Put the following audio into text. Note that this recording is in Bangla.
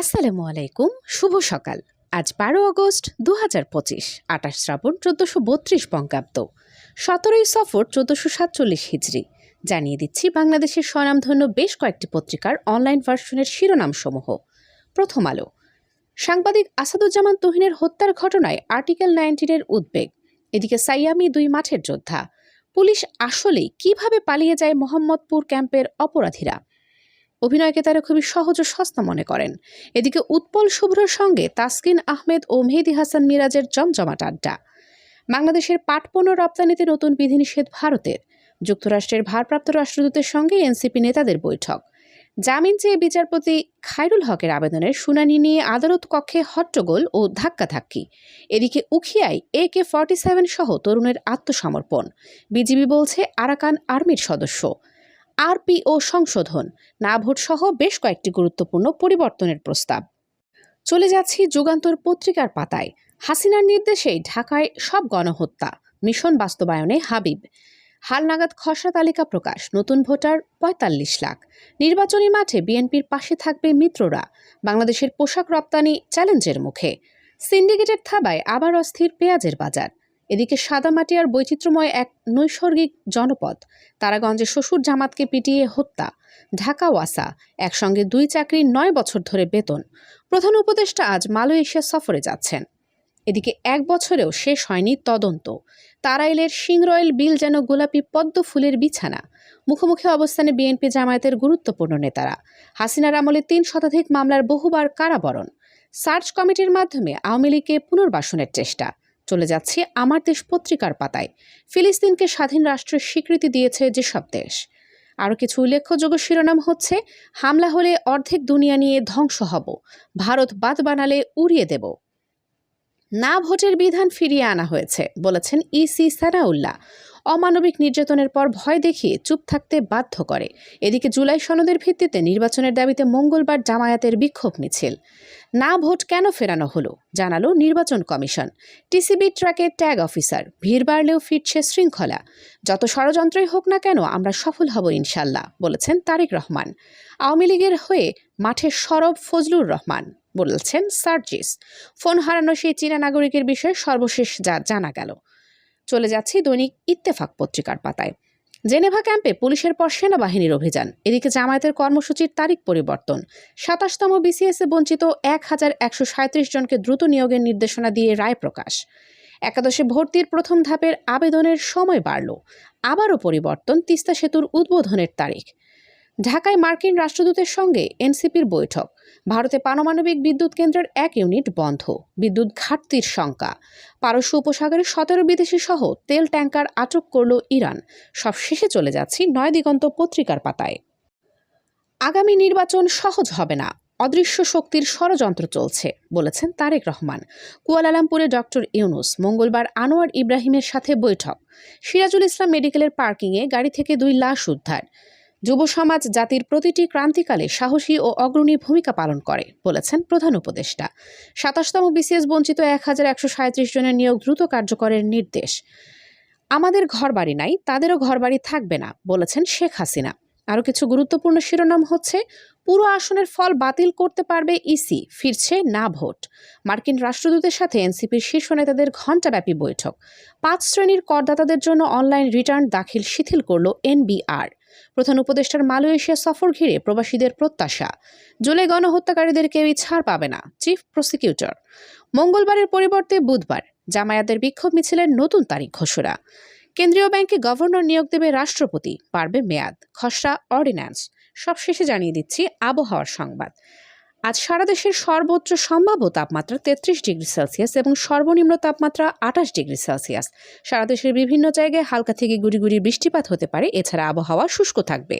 আসসালামু আলাইকুম, শুভ সকাল। আজ বারো আগস্ট দু হাজার পঁচিশ, আঠাশ শ্রাবণ চোদ্দশো বত্রিশ বঙ্গাব্দ। সতেরোই সফর চোদ্দশো সাতচল্লিশ হিজড়ি। জানিয়ে দিচ্ছি, বাংলাদেশের স্বনামধন্য বেশ কয়েকটি পত্রিকার অনলাইন ভার্সনের শিরোনামসমূহ। প্রথম আলো। সাংবাদিক আসাদুজ্জামান তুহিনের হত্যার ঘটনায় আর্টিকেল নাইনটিনের উদ্বেগ। এদিকে সাইয়ামি দুই মাঠের যোদ্ধা। পুলিশ আসলেই কীভাবে পালিয়ে যায় মোহাম্মদপুর ক্যাম্পের অপরাধীরা? অভিনয়কে তারা খুবই সহজ ও সস্তা মনে করেন। এদিকে উৎপল শুভ্রর সঙ্গে তাসকিন আহমেদ ও মেহেদি হাসান মিরাজের জমজমাট আড্ডা। বাংলাদেশের পাট পণ্য রপ্তানিতে নতুন বিধিনিষেধ ভারতের। যুক্তরাষ্ট্রের ভারপ্রাপ্ত রাষ্ট্রদূতের সঙ্গে এনসিপি নেতাদের বৈঠক। জামিন চেয়ে বিচারপতি খায়রুল হকের আবেদনের শুনানি নিয়ে আদালত কক্ষে হট্টগোল ও ধাক্কাধাক্কি। এদিকে উখিয়ায় এ কে ফর্টি সেভেন সহ তরুণের আত্মসমর্পণ। বিজিবি বলছে, আরাকান আর্মির সদস্য। আরপিও সংশোধন। না ভোট সহ বেশ কয়েকটি গুরুত্বপূর্ণ পরিবর্তনের প্রস্তাব। চলে যাচ্ছি যুগান্তর পত্রিকার পাতায়। হাসিনার নির্দেশেই ঢাকায় সব গণহত্যা। মিশন বাস্তবায়নে হাবিব। হালনাগাদ খসড়া তালিকা প্রকাশ। নতুন ভোটার পঁয়তাল্লিশ লাখ। নির্বাচনী মাঠে বিএনপির পাশে থাকবে মিত্ররা। বাংলাদেশের পোশাক রপ্তানি চ্যালেঞ্জের মুখে। সিন্ডিকেটের থাবায় আবার অস্থির পেঁয়াজের বাজার। এদিকে সাদামাটি আর বৈচিত্র্যময় এক নৈসর্গিক জনপদ তারাগঞ্জে শ্বশুর জামাতকে পিটিয়ে হত্যা, ঢাকা ওয়াসা একসঙ্গে দুই চাকরির নয় বছর ধরে বেতন। প্রধান উপদেষ্টা আজ মালয়েশিয়া সফরে যাচ্ছেন। এদিকে এক বছরেও শেষ হয়নি তদন্ত। তারাইলের সিংরয়েল বিল যেন গোলাপি পদ্ম ফুলের বিছানা। মুখোমুখি অবস্থানে বিএনপি জামায়াতের গুরুত্বপূর্ণ নেতারা। হাসিনার আমলে তিন শতাধিক মামলার বহুবার কারাবরণ। সার্চ কমিটির মাধ্যমে আওয়ামী লীগকে পুনর্বাসনের চেষ্টা। চলে যাচ্ছে আমার দেশ পত্রিকার পাতায়। ফিলিস্তিনকে স্বাধীন রাষ্ট্রের স্বীকৃতি দিয়েছে যেসব দেশ। আরও কিছু উল্লেখযোগ্য শিরোনাম হচ্ছে, হামলা হলে অর্ধেক দুনিয়া নিয়ে ধ্বংস হব, ভারত বাদ বানালে উড়িয়ে দেব। না ভোটের বিধান ফিরিয়ে আনা হয়েছে, বলেছেন ইসি সানাউল্লাহ। অমানবিক নির্যাতনের পর ভয় দেখিয়ে চুপ থাকতে বাধ্য করে। এদিকে জুলাই সনদের ভিত্তিতে নির্বাচনের দাবিতে মঙ্গলবার জামায়াতের বিক্ষোভ মিছিল। না ভোট কেন ফেরানো হলো? জানালো নির্বাচন কমিশন। টিসিবি ট্র্যাকের ট্যাগ অফিসার, ভিড় বাড়লেও ফিরছে শৃঙ্খলা। যত ষড়যন্ত্রই হোক না কেন, আমরা সফল হব ইনশাল্লাহ, বলেছেন তারেক রহমান। আওয়ামী লীগের হয়ে মাঠে সরব ফজলুর রহমান, বলেছেন সার্জিস। ফোন হারানো সেই চীনা নাগরিকের বিষয়ে সর্বশেষ যা জানা গেল। চলে যাচ্ছি দৈনিক ইত্তেফাক পত্রিকার পাতায়। জেনেভা ক্যাম্পে পুলিশের পর সেনাবাহিনীর অভিযান। এদিকে জামায়াতের কর্মসূচির তারিখ পরিবর্তন। সাতাশতম বিসিএসে বঞ্চিত এক হাজার একশো সাঁত্রিশ জনকে দ্রুত নিয়োগের নির্দেশনা দিয়ে রায় প্রকাশ। একাদশে ভর্তির প্রথম ধাপের আবেদনের সময় বাড়ল। আবারও পরিবর্তন তিস্তা সেতুর উদ্বোধনের তারিখ। ঢাকায় মার্কিন রাষ্ট্রদূতের সঙ্গে এনসিপির বৈঠক। ভারতে পারমাণবিক বিদ্যুৎ কেন্দ্রের এক ইউনিট বন্ধ। বিদ্যুৎ ঘাটতির শঙ্কা। পারস্য উপসাগরে সতেরো বিদেশি সহ তেল ট্যাঙ্কার আটক করল ইরান। সব শেষে চলে যাচ্ছি নয় দিগন্ত পত্রিকার পাতায়। আগামী নির্বাচন সহজ হবে না। অদৃশ্য শক্তির ষড়যন্ত্র চলছে, বলেছেন তারেক রহমান। কুয়ালালামপুরে ডক্টর ইউনুস মঙ্গলবার আনোয়ার ইব্রাহিমের সাথে বৈঠক। সিরাজুল ইসলাম মেডিকেলের পার্কিংয়ে গাড়ি থেকে দুই লাশ উদ্ধার। যুব সমাজ জাতির প্রতিটি ক্রান্তিকালে সাহসী ও অগ্রণী ভূমিকা পালন করে, বলেছেন প্রধান উপদেষ্টা। সাতাশতম বিসিএস বঞ্চিত এক হাজার একশো সাঁত্রিশ জনের নিয়োগ দ্রুত কার্যকরের নির্দেশ। আমাদের ঘরবাড়ি নাই, তাদেরও ঘরবাড়ি থাকবে না, বলেছেন শেখ হাসিনা। আরও কিছু গুরুত্বপূর্ণ শিরোনাম হচ্ছে, পুরো আসনের ফল বাতিল করতে পারবে ইসি, ফিরছে না ভোট। মার্কিন রাষ্ট্রদূতের সাথে এনসিপির শীর্ষ নেতাদের ঘণ্টাব্যাপী বৈঠক। পাঁচ শ্রেণির করদাতাদের জন্য অনলাইন রিটার্ন দাখিল শিথিল করল এনবিআর। প্রধান উপদেষ্টার মালয়েশিয়া সফর ঘিরে প্রবাসীদের প্রত্যাশা। জুলাই গণহত্যাকারীদের কেউই ছাড় পাবে না, চিফ প্রসিকিউটর। মঙ্গলবারের পরিবর্তে বুধবার জামায়াতের বিক্ষোভ মিছিলের নতুন তারিখ ঘোষণা। কেন্দ্রীয় ব্যাংকে গভর্নর নিয়োগ দেবে রাষ্ট্রপতি পারবে মেয়াদ, খসড়া অর্ডিন্যান্স। সবশেষে জানিয়ে দিচ্ছি আবহাওয়ার সংবাদ। আজ সারা দেশের সর্বোচ্চ সম্ভাব্য তাপমাত্রা তেত্রিশ ডিগ্রি সেলসিয়াস এবং সর্বনিম্ন তাপমাত্রা আঠাশ ডিগ্রি সেলসিয়াস। সারা দেশের বিভিন্ন জায়গায় হালকা থেকে গুড়ি গুড়ি বৃষ্টিপাত হতে পারে, এছাড়া আবহাওয়া শুষ্ক থাকবে।